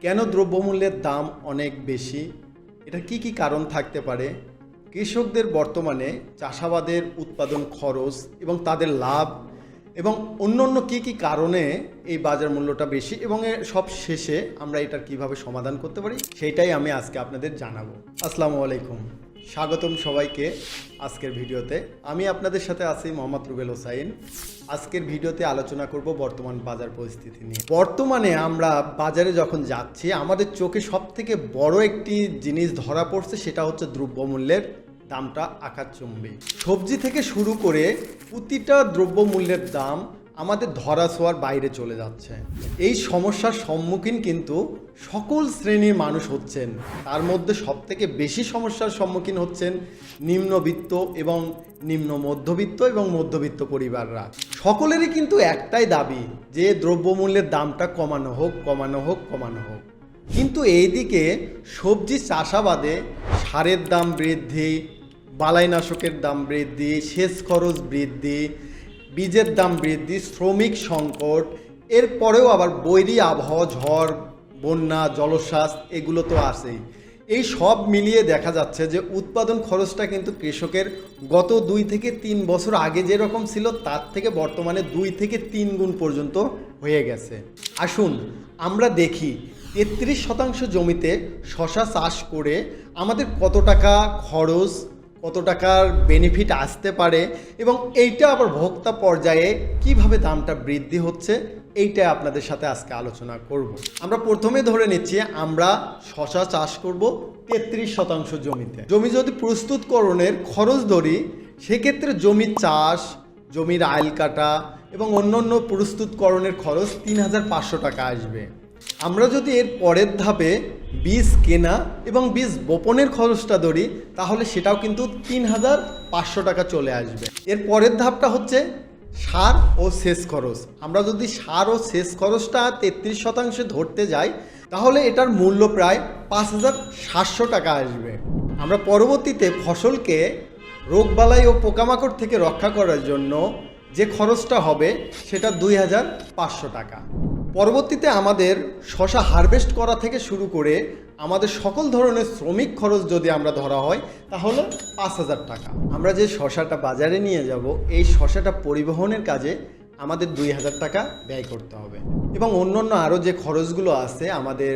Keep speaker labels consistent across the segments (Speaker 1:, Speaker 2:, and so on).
Speaker 1: কেন দ্রব্যমূল্যের দাম অনেক বেশি? এটা কি কি কারণ থাকতে পারে? কৃষকদের বর্তমানে চাষাবাদের উৎপাদন খরচ এবং তাদের লাভ এবং অন্য অন্য কী কী কারণে এই বাজার মূল্যটা বেশি এবং সব শেষে আমরা এটার কীভাবে সমাধান করতে পারি, সেটাই আমি আজকে আপনাদের জানাব। আসসালামু আলাইকুম। স্বাগতম সবাইকে আজকের ভিডিওতে। আমি আপনাদের সাথে আছি মোহাম্মদ রুবেল হোসাইন। আজকের ভিডিওতে আলোচনা করব বর্তমান বাজার পরিস্থিতি নিয়ে। বর্তমানে আমরা বাজারে যখন যাচ্ছি, আমাদের চোখে সব থেকে বড় একটি জিনিস ধরা পড়ছে সেটা হচ্ছে দ্রব্যমূল্যের দামটা আকাশচুম্বী সবজি থেকে শুরু করে প্রতিটা দ্রব্যমূল্যের দাম আমাদের ধরা ছোঁয়ার বাইরে চলে যাচ্ছে। এই সমস্যার সম্মুখীন কিন্তু সকল শ্রেণির মানুষ হচ্ছেন। তার মধ্যে সবথেকে বেশি সমস্যার সম্মুখীন হচ্ছেন নিম্নবিত্ত এবং নিম্ন মধ্যবিত্ত এবং মধ্যবিত্ত পরিবাররা। সকলেরই কিন্তু একটাই দাবি যে দ্রব্যমূল্যের দামটা কমানো হোক কমানো হোক কমানো হোক। কিন্তু এইদিকে সবজি চাষাবাদে সারের দাম বৃদ্ধি, বালাইনাশকের দাম বৃদ্ধি, সেচ খরচ বৃদ্ধি বীজের দাম বৃদ্ধি, শ্রমিক সংকট, এরপরেও আবার বৈরী আবহাওয়া, ঝড়, বন্যা জলশ্বাস এগুলো তো আছেই। এই সব মিলিয়ে দেখা যাচ্ছে যে উৎপাদন খরচটা কিন্তু কৃষকের গত দুই থেকে তিন বছর আগে যেরকম ছিল, তার থেকে বর্তমানে দুই থেকে তিন গুণ পর্যন্ত হয়ে গেছে। আসুন আমরা দেখি, তেত্রিশ শতাংশ জমিতে শশা চাষ করে আমাদের কত টাকা খরচ কত টাকার বেনিফিট আসতে পারে এবং এইটা আবার ভোক্তা পর্যায়ে কীভাবে দামটা বৃদ্ধি হচ্ছে এইটা আপনাদের সাথে আজকে আলোচনা করব। আমরা প্রথমে ধরে নিচ্ছি, আমরা শশা চাষ করব তেত্রিশ শতাংশ জমিতে। জমি যদি প্রস্তুতকরণের খরচ ধরি, সেক্ষেত্রে জমির চাষ, জমির আইল কাটা এবং অন্যান্য প্রস্তুতকরণের খরচ তিন হাজার পাঁচশো টাকা আসবে। আমরা যদি এর পরের ধাপে বীজ কেনা এবং বীজ বপনের খরচটা ধরি, তাহলে সেটাও কিন্তু তিন হাজার পাঁচশো টাকা চলে আসবে। এর পরের ধাপটা হচ্ছে সার ও সেচ খরচ। আমরা যদি সার ও সেচ খরচটা তেত্রিশ শতাংশে ধরতে যাই, তাহলে এটার মূল্য প্রায় পাঁচ হাজার সাতশো টাকা আসবে। আমরা পরবর্তীতে ফসলকে রোগবালাই ও পোকামাকড় থেকে রক্ষা করার জন্য যে খরচটা হবে, সেটা দুই হাজার পাঁচশো টাকা। পরবর্তীতে আমাদের শশা হারভেস্ট করা থেকে শুরু করে আমাদের সকল ধরনের শ্রমিক খরচ যদি আমরা ধরা হয়, তাহলে পাঁচ হাজার টাকা। আমরা যে শশাটা বাজারে নিয়ে যাব, এই শশাটা পরিবহনের কাজে আমাদের দুই হাজার টাকা ব্যয় করতে হবে। এবং অন্যান্য আরও যে খরচগুলো আছে, আমাদের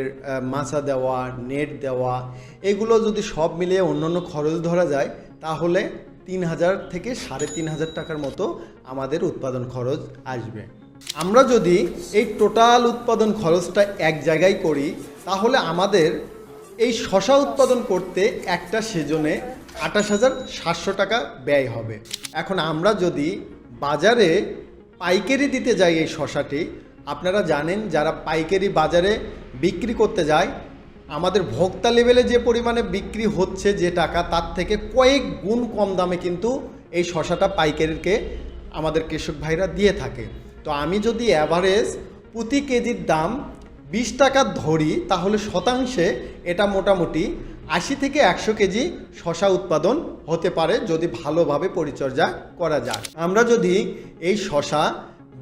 Speaker 1: মাছা দেওয়া, নেট দেওয়া, এগুলো যদি সব মিলিয়ে অন্যান্য খরচ ধরা যায়, তাহলে তিন হাজার থেকে সাড়ে তিন হাজার টাকার মতো আমাদের উৎপাদন খরচ আসবে। আমরা যদি এই টোটাল উৎপাদন খরচটা এক জায়গায় করি, তাহলে আমাদের এই শশা উৎপাদন করতে একটা সেজনে আঠাশ হাজার সাতশো টাকা ব্যয় হবে। এখন আমরা যদি বাজারে পাইকারি দিতে যাই এই শশাটি, আপনারা জানেন যারা পাইকারি বাজারে বিক্রি করতে যায়, আমাদের ভোক্তা লেভেলে যে পরিমাণে বিক্রি হচ্ছে যে টাকা, তার থেকে কয়েক গুণ কম দামে কিন্তু এই শশাটা পাইকারিকে আমাদের কৃষক ভাইরা দিয়ে থাকে। তো আমি যদি অ্যাভারেজ প্রতি কেজির দাম বিশ টাকা ধরি, তাহলে শতাংশে এটা মোটামুটি আশি থেকে একশো কেজি শশা উৎপাদন হতে পারে যদি ভালোভাবে পরিচর্যা করা যায়। আমরা যদি এই শশা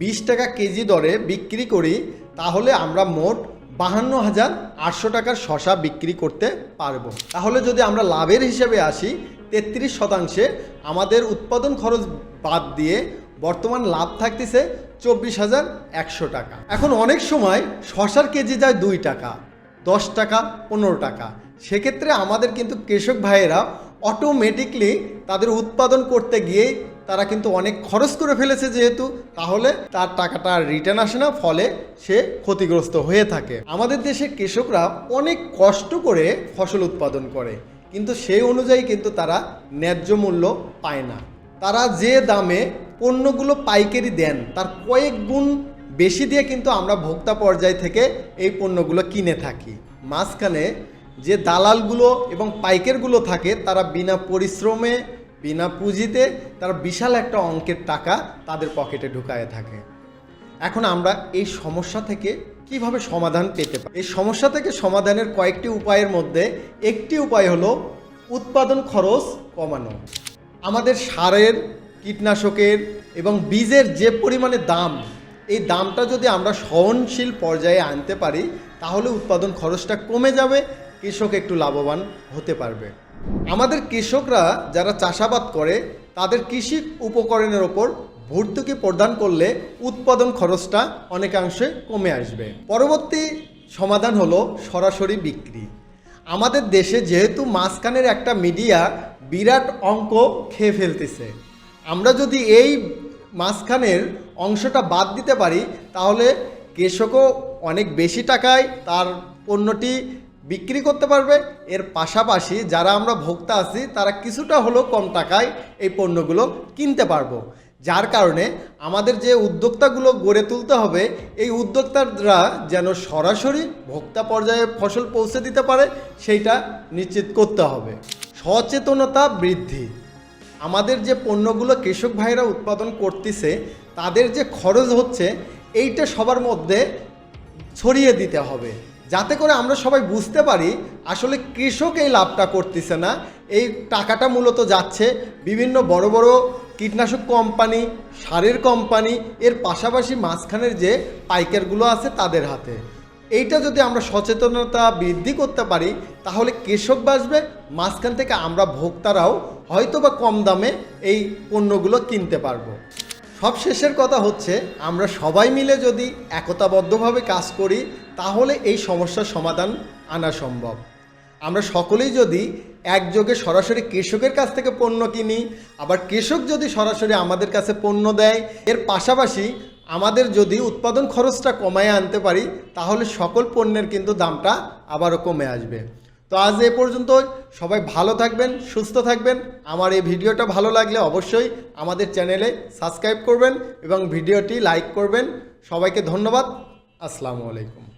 Speaker 1: বিশ টাকা কেজি দরে বিক্রি করি, তাহলে আমরা মোট বাহান্ন হাজার আটশো টাকার শশা বিক্রি করতে পারব। তাহলে যদি আমরা লাভের হিসেবে আসি, তেত্রিশ শতাংশে আমাদের উৎপাদন খরচ বাদ দিয়ে বর্তমান লাভ থাকতেছে চব্বিশ হাজার একশো টাকা। এখন অনেক সময় শশার কেজি যায় দুই টাকা, দশ টাকা, পনেরো টাকা। সেক্ষেত্রে আমাদের কিন্তু কৃষক ভাইয়েরা অটোমেটিকলি তাদের উৎপাদন করতে গিয়ে তারা কিন্তু অনেক খরচ করে ফেলেছে যেহেতু, তাহলে তার টাকাটা রিটার্ন আসে না, ফলে সে ক্ষতিগ্রস্ত হয়ে থাকে। আমাদের দেশে কৃষকরা অনেক কষ্ট করে ফসল উৎপাদন করে, কিন্তু সেই অনুযায়ী কিন্তু তারা ন্যায্য মূল্য পায় না। তারা যে দামে পণ্যগুলো পাইকারি দেন, তার কয়েক গুণ বেশি দিয়ে কিন্তু আমরা ভোক্তা পর্যায় থেকে এই পণ্যগুলো কিনে থাকি। মাঝখানে যে দালালগুলো এবং পাইকারগুলো থাকে, তারা বিনা পরিশ্রমে, বিনা পুঁজিতে তারা বিশাল একটা অঙ্কের টাকা তাদের পকেটে ঢুকায় থাকে। এখন আমরা এই সমস্যা থেকে কীভাবে সমাধান পেতে পারি? এই সমস্যা থেকে সমাধানের কয়েকটি উপায়ের মধ্যে একটি উপায় হলো, উৎপাদন খরচ কমানো। আমাদের সারের কীটনাশকের এবং বীজের যে পরিমাণে দাম, এই দামটা যদি আমরা সহনশীল পর্যায়ে আনতে পারি, তাহলে উৎপাদন খরচটা কমে যাবে, কৃষক একটু লাভবান হতে পারবে। আমাদের কৃষকরা যারা চাষাবাদ করে, তাদের কৃষি উপকরণের ওপর ভর্তুকি প্রদান করলে উৎপাদন খরচটা অনেকাংশে কমে আসবে। পরবর্তী সমাধান হলো সরাসরি বিক্রি। আমাদের দেশে যেহেতু মাঝখানের একটা মিডিয়া বিরাট অঙ্ক খেয়ে ফেলতেছে আমরা যদি এই মাঝখানের অংশটা বাদ দিতে পারি, তাহলে কৃষকও অনেক বেশি টাকায় তার পণ্যটি বিক্রি করতে পারবে। এর পাশাপাশি যারা আমরা ভোক্তা আছি, তারা কিছুটা হলেও কম টাকায় এই পণ্যগুলো কিনতে পারব। যার কারণে আমাদের যে উদ্যোক্তাগুলো গড়ে তুলতে হবে, এই উদ্যোক্তারা যেন সরাসরি ভোক্তা পর্যায়ে ফসল পৌঁছে দিতে পারে, সেইটা নিশ্চিত করতে হবে। সচেতনতা বৃদ্ধি। আমাদের যে পণ্যগুলো কৃষক ভাইরা উৎপাদন করতেছে, তাদের যে খরচ হচ্ছে, এইটা সবার মধ্যে ছড়িয়ে দিতে হবে। যাতে করে আমরা সবাই বুঝতে পারি, আসলে কৃষক এই লাভটা করতেছে না। এই টাকাটা মূলত যাচ্ছে বিভিন্ন বড় বড় কীটনাশক কোম্পানি, সারের কোম্পানি, এর পাশাপাশি মাঝখানের যে পাইকারগুলো আছে তাদের হাতে। এইটা যদি আমরা সচেতনতা বৃদ্ধি করতে পারি, তাহলে কৃষক বাঁচবে, মাঝখান থেকে আমরা ভোক্তারাও হয়তো বা কম দামে এই পণ্যগুলো কিনতে পারব। সব শেষের কথা হচ্ছে, আমরা সবাই মিলে যদি একতাবদ্ধভাবে কাজ করি, তাহলে এই সমস্যার সমাধান আনা সম্ভব। আমরা সকলেই যদি একযোগে সরাসরি কৃষকের কাছ থেকে পণ্য কিনি, আবার কৃষক যদি সরাসরি আমাদের কাছে পণ্য দেয়, এর পাশাপাশি আমাদের যদি উৎপাদন খরচটা কমায় আনতে পারি, তাহলে সকল পণ্যের কিন্তু দামটা আবারও কমে আসবে। তো আজ এ পর্যন্ত সবাই ভালো থাকবেন, সুস্থ থাকবেন। আমার এই ভিডিওটা ভালো লাগলে অবশ্যই আমাদের চ্যানেলে সাবস্ক্রাইব করবেন এবং ভিডিওটি লাইক করবেন। সবাইকে ধন্যবাদ। আসসালামু আলাইকুম।